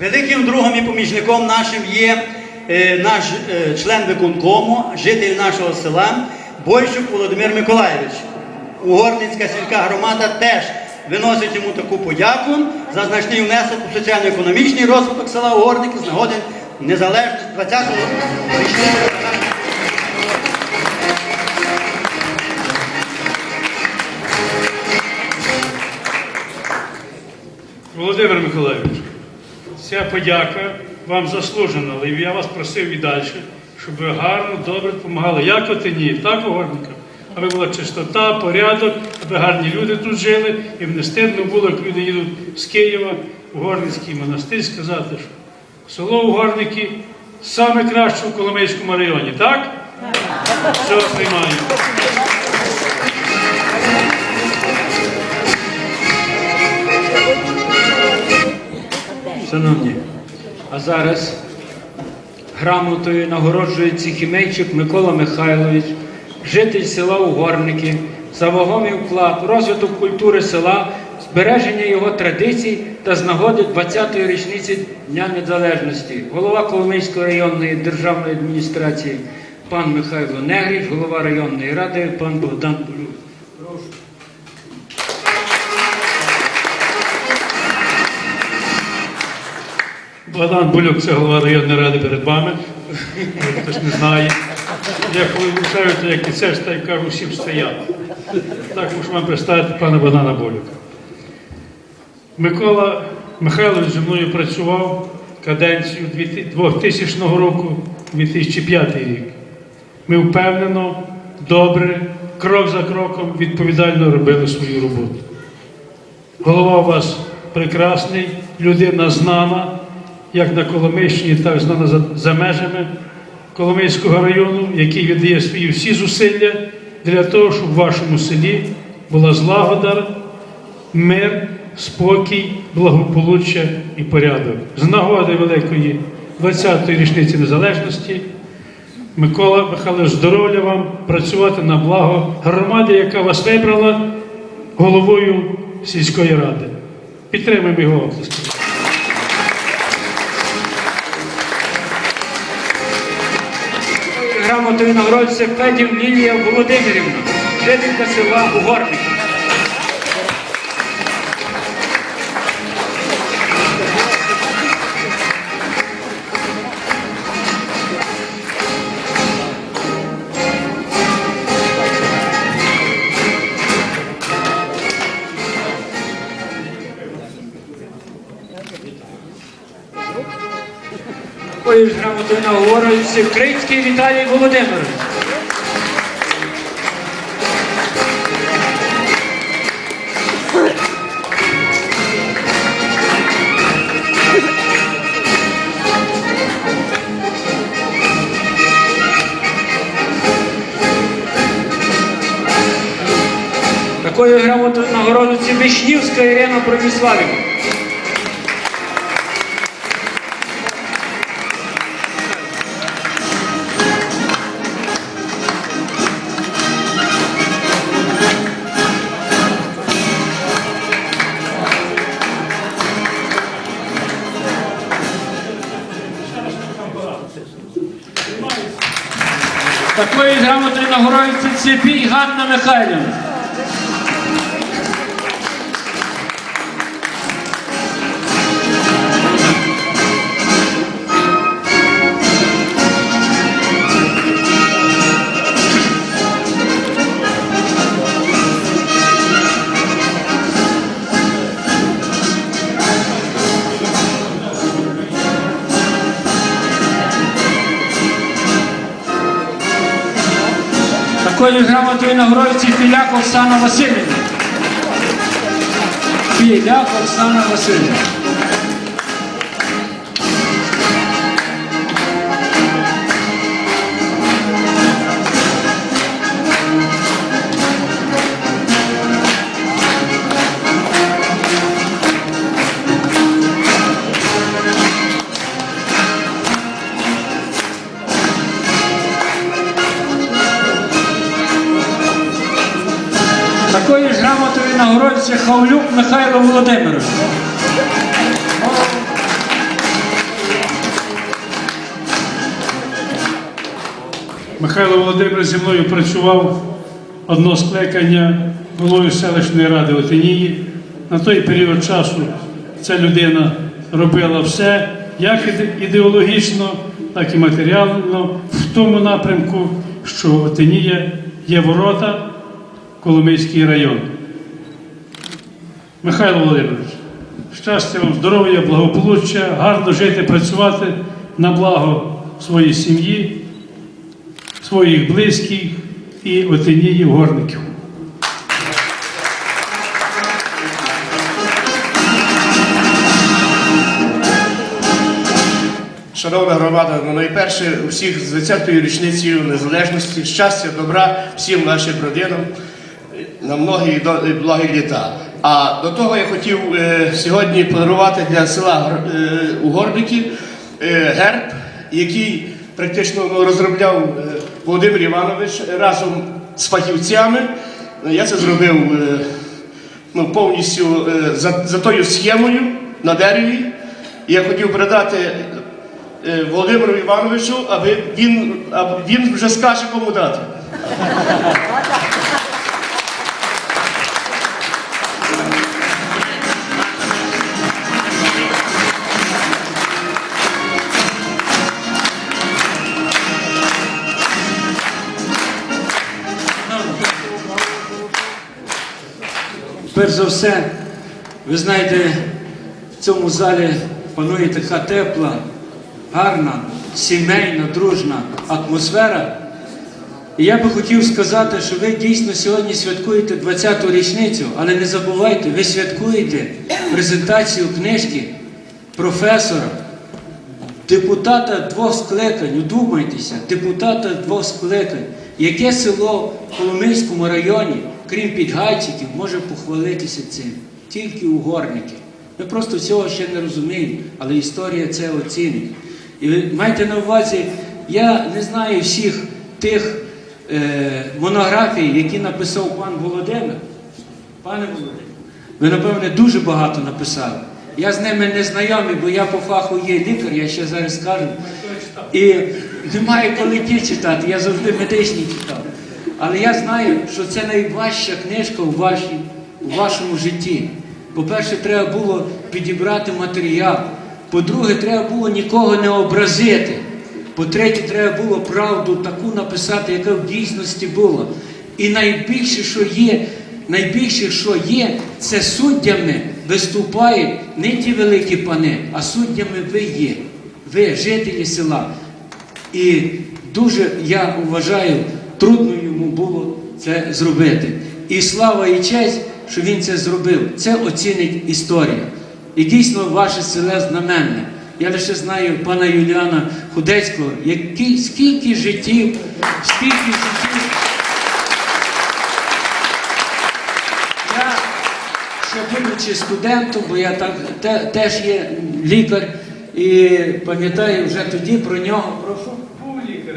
Великим другом і помічником нашим є е, наш е, член виконкому, житель нашого села Бойчук Володимир Миколаєвич. Угорницька сільська громада теж виносить йому таку подяку за значний внесок у соціально-економічний розвиток села Угорники з нагоди незалежності 20-го річницю. Володимир Миколаївич, ця подяка вам заслужена, але я вас просив і далі, щоб ви гарно, добре допомагали як отині, так угорникам, аби була чистота, порядок, аби гарні люди тут жили, і не стидно було, як люди їдуть з Києва в Горницький монастир, сказати, що село Угорники саме краще в Коломийському районі, так? Все, приймаю. Шановні, а зараз грамотою нагороджується Хімейчук Микола Михайлович, житель села Угорники, за вагомий вклад розвиток культури села, збереження його традицій та з нагоди 20-ї річниці Дня Незалежності. Голова Коломийської районної державної адміністрації пан Михайло Негріч, голова районної ради пан Богдан Полюк. Богдан Булюк, це голова районної ради перед вами. Може, Хтось не знає. Я коли вручаю, то як і це ж так кажу, всім стояти. Так мушу вам представити пана Богдана Болюка. Микола Михайлович зі мною працював каденцію 2000 року, 2005 рік. Ми впевнено, добре, крок за кроком відповідально робили свою роботу. Голова у вас прекрасний, людина знана, як на Коломийщині, так знана за, за межами Коломийського району, який віддає свої всі зусилля для того, щоб в вашому селі була злагода, мир, спокій, благополуччя і порядок. З нагоди великої 20-ї річниці незалежності. Микола Михайлович, здоров'я вам працювати на благо громади, яка вас вибрала головою сільської ради. Підтримуємо його Грамотою нагороджується Федів Лілія Володимирівна, жителька села Угорники. Такою грамотою нагороджується Крицький Віталій Володимирович. Такою грамотою нагороджується Вишнівська Ірина Броніславівна. Нагороджується Цепій Ганна Михайлівна. Такою грамотою нагороджується Філяк Оксана Васильівна. Філяк Оксана Васильівна. Такої ж грамотою нагороджується Хавлюк Михайло Володимирович. Михайло Володимирович зі мною працював одно скликання головою селищної ради Отинії. На той період часу ця людина робила все, як ідеологічно, так і матеріально в тому напрямку, що Отинія є ворота. Коломийський район. Михайло Володимирович, щастя вам, здоров'я, благополуччя, гарно жити, працювати на благо своїй сім'ї, своїх близьких і отинії горників. Шановна громада, ну найперше усіх з 20-ю річницею незалежності, щастя, добра всім нашим родинам на многі і благі літа. А до того я хотів е, сьогодні подарувати для села е, Угорники е, герб, який практично ну, розробляв е, Володимир Іванович разом з фахівцями. Е, Я це зробив е, ну, повністю е, за, за тою схемою на дереві. Я хотів передати е, Володимиру Івановичу, аби він, аби він вже скаже, кому дати. Перш за все, ви знаєте, в цьому залі панує така тепла, гарна, сімейна, дружна атмосфера. І я би хотів сказати, що ви дійсно сьогодні святкуєте 20-ту річницю, але не забувайте, ви святкуєте презентацію книжки професора, депутата двох скликань, удумайтеся, депутата двох скликань. Яке село в Коломийському районі, крім Підгайчиків, може похвалитися цим? Тільки угорники. Ми просто цього ще не розуміємо, але історія це оцінить. І ви майте на увазі, я не знаю всіх тих е, монографій, які написав пан Володимир. Пане Володимире, ви, напевне, дуже багато написали. Я з ними не знайомий, бо я по фаху є лікар, я ще зараз скажу. І немає коли ті читати, я завжди медичні читав. Але я знаю, що це найважча книжка у, вашій, у вашому житті. По-перше, треба було підібрати матеріал. По-друге, треба було нікого не образити. По-третє, треба було правду таку написати, яка в дійсності була. І найбільше, що є, найбільше, що є, це суддями виступають не ті великі пани, а суддями ви є. Ви жителі села. І дуже я вважаю, трудно йому було це зробити. І слава і честь, що він це зробив. Це оцінить історія. І дійсно ваше селе знаменне. Я лише знаю пана Юліана Худецького, який, скільки життів, скільки життів. Я, ще будучи студентом, бо я так, те, теж є лікар, і пам'ятаю вже тоді про нього. Прошу.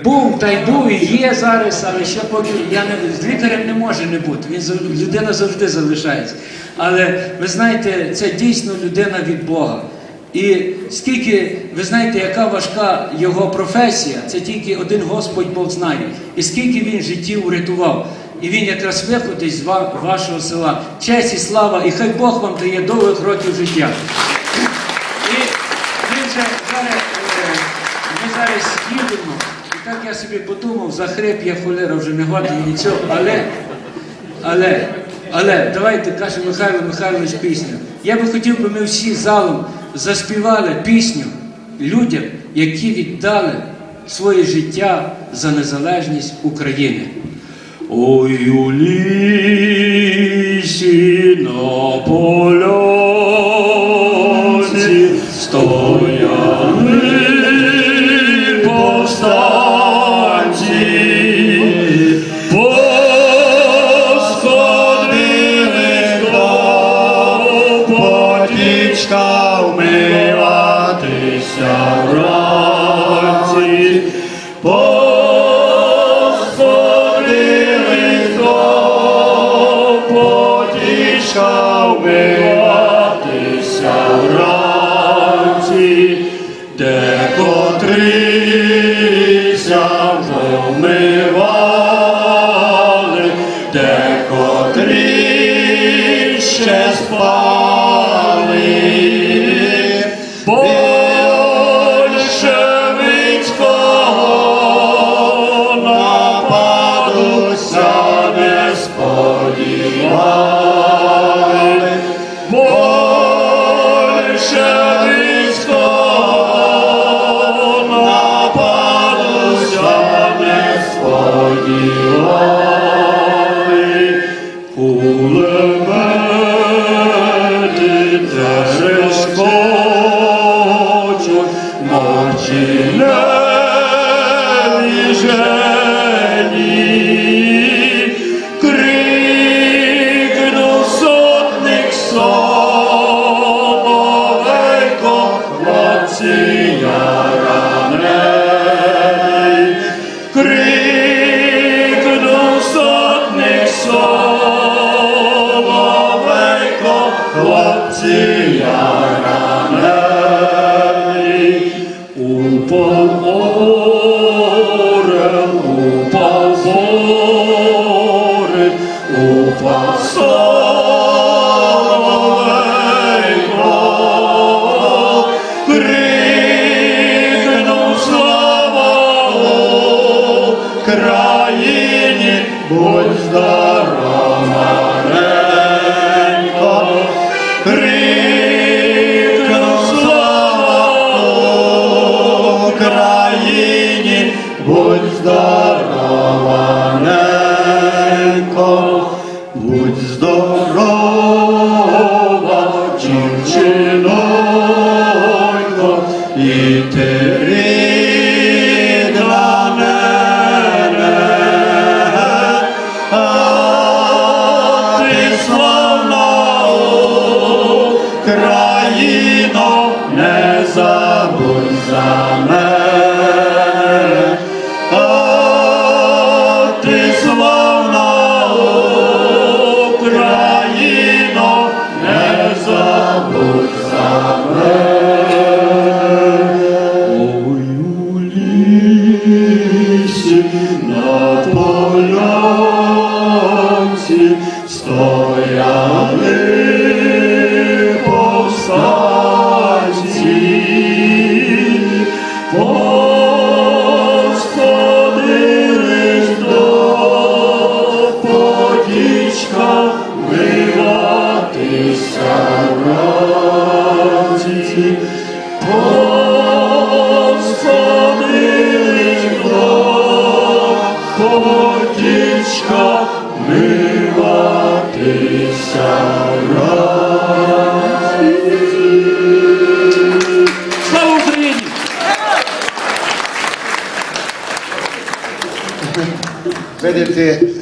Був, та й був, і є зараз, але ще поки я не з лікарем не може не бути. Він людина завжди залишається. Але ви знаєте, це дійсно людина від Бога. І скільки, ви знаєте, яка важка його професія, це тільки один Господь Бог знає. І скільки він життів урятував. І він якраз виходить з вашого села. Честь і слава, і хай Бог вам дає довгих років життя. І ми вже зараз, е, ми зараз їдемо. Так я собі подумав, за хрип я холера вже не годен нічого. Але, але, але, давайте каже Михайло Михайлович пісню. Я би хотів, би ми всі залом заспівали пісню людям, які віддали своє життя за незалежність України. Ой, у лісі на поляці Amen. Ночі не жені, крикнув сотник соловейко, хлопці яраней, крикнув сотник соловейко, хлопці яраней, лісі на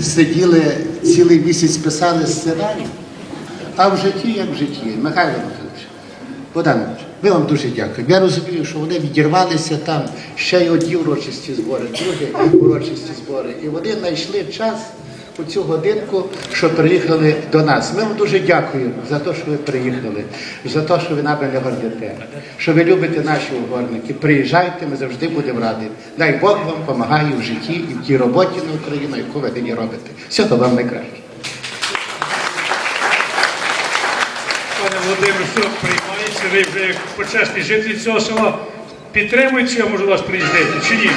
сиділи цілий місяць писали сценарій, а в житті як в житті. Михайло Михайлович, Богданович, ми вам дуже дякуємо. Я розумію, що вони відірвалися там ще й одні урочисті збори, другі урочисті збори. І вони знайшли час у цю годинку, що приїхали до нас. Ми вам дуже дякуємо за те, що ви приїхали, за те, що ви нами не гордите, що ви любите наші угорники. Приїжджайте, ми завжди будемо раді. Дай Бог вам допомагає в житті і в тій роботі на Україну, яку ви нині робите. Всього вам найкраще. Пане Володимир, що приймається, ви вже як почесний житель цього села підтримуєте, що я можу вас приїздити, чи ні?